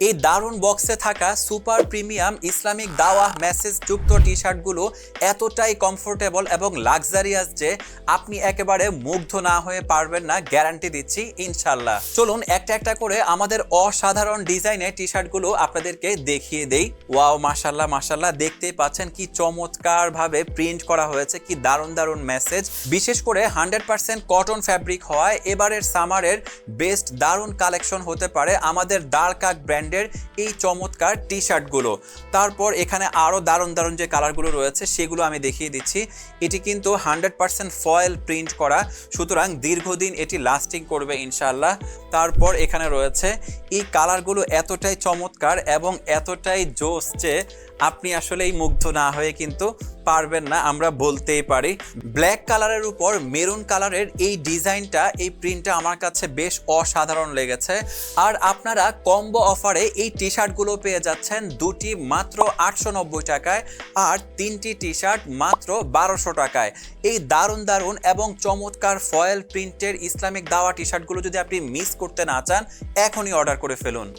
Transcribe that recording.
এই দারুণ বক্সে থাকা সুপার প্রিমিয়াম ইসলামিক দাওয়া মেসেজ যুক্ত টি শার্টগুলো এতটাই কমফোর্টেবল এবং লাক্সারিয়াস যে আপনি একেবারে মুগ্ধ না হয়ে পারবেন না গ্যারান্টি দিচ্ছি ইনশাল্লাহ চলুন একটা একটা করে আমাদের অসাধারণ ডিজাইনের টি শার্টগুলো আপনাদেরকে দেখিয়ে দেই। ওয়াও মাশাল্লাহ মাশাল্লাহ দেখতেই পাচ্ছেন কি চমৎকার ভাবে প্রিন্ট করা হয়েছে, কি দারুণ দারুণ মেসেজ বিশেষ করে হান্ড্রেড পার্সেন্ট কটন ফ্যাব্রিক হওয়ায় এবারের সামারের বেস্ট দারুণ কালেকশন হতে পারে আমাদের ডার্কাক ব্র্যান্ডের এই চমৎকার টি শার্টগুলো তারপর এখানে আরও দারুণ দারুণ যে কালারগুলো রয়েছে, সেগুলো আমি দেখিয়ে দিচ্ছি। এটি কিন্তু হান্ড্রেড পার্সেন্ট ফয়েল প্রিন্ট করা, সুতরাং দীর্ঘদিন এটি লাস্টিং করবে ইনশাল্লাহ তারপর এখানে রয়েছে এই কালারগুলো এতটাই চমৎকার এবং এতটাই জোস যে আপনি আসলে এই মুগ্ধ না হয়ে কিন্তু পারবেন না, আমরা বলতেই পারি। ব্ল্যাক কালারের উপর মেরুন কালারের এই ডিজাইনটা, এই প্রিন্টটা আমার কাছে বেশ অসাধারণ লেগেছে। আর আপনারা কম্বো অফারে এই টি শার্টগুলো পেয়ে যাচ্ছেন দুটি মাত্র আটশো নব্বই টাকায় আর তিনটি টি শার্ট মাত্র বারোশো টাকায়। এই দারুণ দারুণ এবং চমৎকার ফয়েল প্রিন্টের ইসলামিক দাওয়া টি শার্টগুলো যদি আপনি মিস করতে না চান, এখনই অর্ডার করে ফেলুন।